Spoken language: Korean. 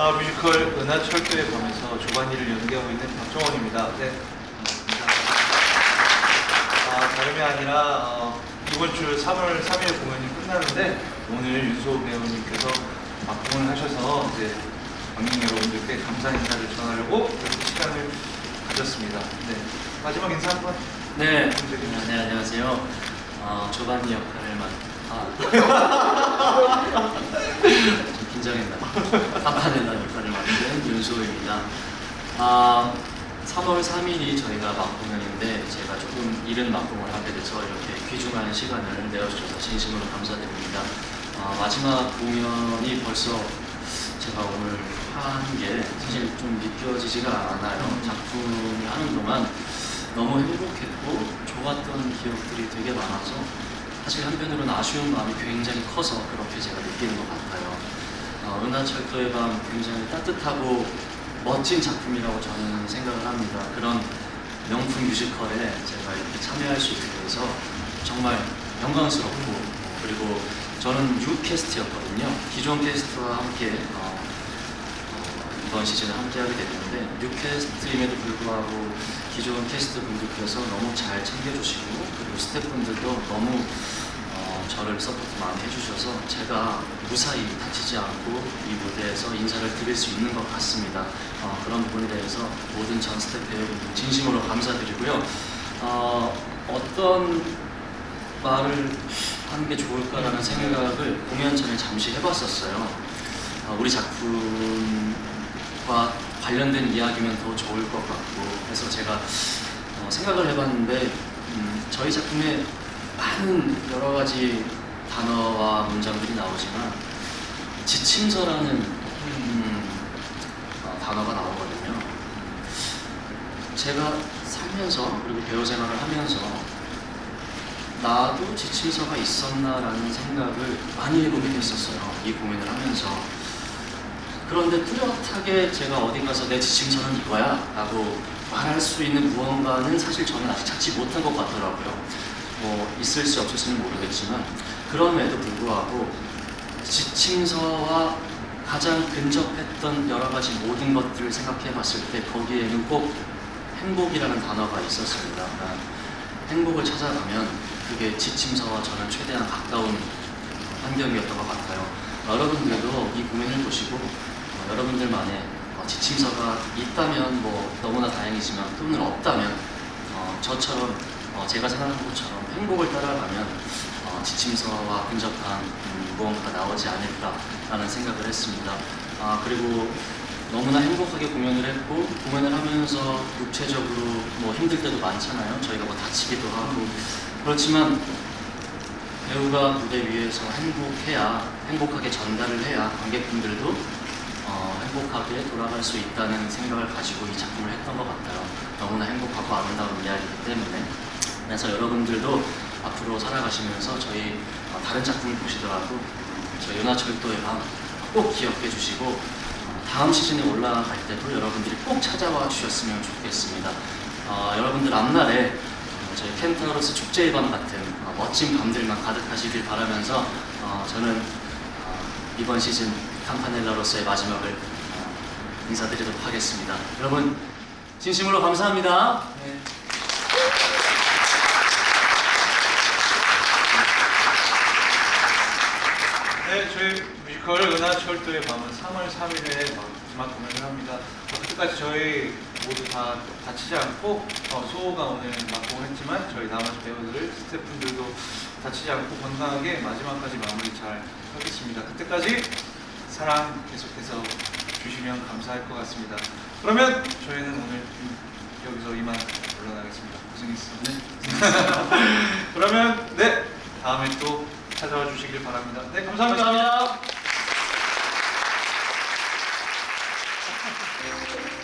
아, 뮤지컬 은하철도의 밤에서 조반이를 연기하고 있는 박정원입니다. 네, 반갑습니다. 아, 다름이 아니라 어, 이번 주 3월 3일 공연이 끝나는데 오늘 윤소 배우님께서 막공을 하셔서 이제 관객 여러분들께 감사 인사를 전하려고 이렇게 시간을 가졌습니다. 네, 마지막 인사 한 번 네, 부탁드립니다. 네 안녕하세요. 어, 조반니 역할을 맡. 아, 좀 긴장했나. 파파넬라 윤소입니다. 아, 3월 3일이 저희가 막공연인데 제가 조금 이른 막공을 하게 돼서 이렇게 귀중한 시간을 내어주셔서 진심으로 감사드립니다. 아, 마지막 공연이 벌써 제가 오늘 한 게 사실 좀 믿겨지지가 않아요. 작품이 하는 동안 너무 행복했고 좋았던 기억들이 되게 많아서 사실 한편으로는 아쉬운 마음이 굉장히 커서 그렇게 제가 느끼는 것 같아요. 어, 은하철도의 밤 굉장히 따뜻하고 멋진 작품이라고 저는 생각을 합니다. 그런 명품 뮤지컬에 제가 이렇게 참여할 수 있게 돼서 정말 영광스럽고 그리고 저는 뉴 캐스트였거든요. 기존 캐스트와 함께 어, 어, 이번 시즌을 함께하게 됐는데 뉴 캐스트임에도 불구하고 기존 캐스트 분들께서 너무 잘 챙겨주시고 그리고 스태프분들도 너무 어, 저를 서포트 많이 해주셔서 제가 무사히 다치지 않고 이 무대에서 인사를 드릴 수 있는 것 같습니다. 어, 그런 부분에 대해서 모든 전 스태프 여러분 진심으로 감사드리고요. 어, 어떤 말을 하는 게 좋을까라는 생각을 공연 전에 잠시 해봤었어요. 어, 우리 작품과 관련된 이야기면 더 좋을 것 같고 그래서 제가 어, 생각을 해봤는데 음, 저희 작품에 많은 여러 가지 단어와 문장들이 나오지만 지침서라는 음, 어, 단어가 나오거든요. 제가 살면서 그리고 배우 생활을 하면서 나도 지침서가 있었나라는 생각을 많이 해보게 됐었어요. 이 공연을 하면서. 그런데 뚜렷하게 제가 어디 가서 내 지침서는 이거야 라고 말할 수 있는 무언가는 사실 저는 아직 찾지 못한 것 같더라고요. 뭐 있을지 없을지는 모르겠지만 그럼에도 불구하고 지침서와 가장 근접했던 여러 가지 모든 것들을 생각해 봤을 때 거기에는 꼭 행복이라는 단어가 있었습니다. 행복을 찾아가면 그게 지침서와 저는 최대한 가까운 환경이었던 것 같아요. 여러분들도 이 공연을 보시고 어, 여러분들만의 어, 지침서가 있다면 뭐 너무나 다행이지만 또는 없다면 어, 저처럼 어, 제가 생각한 것처럼 행복을 따라가면 어, 지침서와 근접한 음, 무언가가 나오지 않을까라는 생각을 했습니다. 아, 그리고 너무나 행복하게 공연을 했고 공연을 하면서 육체적으로 뭐 힘들 때도 많잖아요. 저희가 뭐 다치기도 하고 그렇지만 배우가 무대 위에서 행복해야 행복하게 전달을 해야 관객분들도 어, 행복하게 돌아갈 수 있다는 생각을 가지고 이 작품을 했던 것 같아요. 너무나 행복하고 아름다운 이야기이기 때문에 그래서 여러분들도 앞으로 살아가시면서 저희 어, 다른 작품을 보시더라도 음, 저희 은하철도의 밤꼭 기억해 주시고 어, 다음 시즌에 올라갈 때도 여러분들이 꼭 찾아와 주셨으면 좋겠습니다. 어, 여러분들 앞날에 어, 저희 켄타우로스 축제의 밤 같은 어, 멋진 밤들만 가득하시길 바라면서 어, 저는 어, 이번 시즌 캄파넬라로서의 마지막을 어, 인사드리도록 하겠습니다. 여러분 진심으로 감사합니다. 네. 네, 저희 뮤지컬 은하철도의 밤은 3월 3일에 마지막 공연을 합니다. 어, 그때까지 저희 모두 다 다치지 않고 어, 소호가 오늘 막공을 했지만 저희 나머지 배우들, 스태프분들도 다치지 않고 건강하게 마지막까지 마무리 잘 하겠습니다. 그때까지 사랑 계속해서 주시면 감사할 것 같습니다. 그러면 저희는 오늘 여기서 이만 물러나겠습니다. 고생했어. 네. 그러면 네 다음에 또 찾아와 주시길 바랍니다. 네 감사합니다. 감사합니다. Thank you.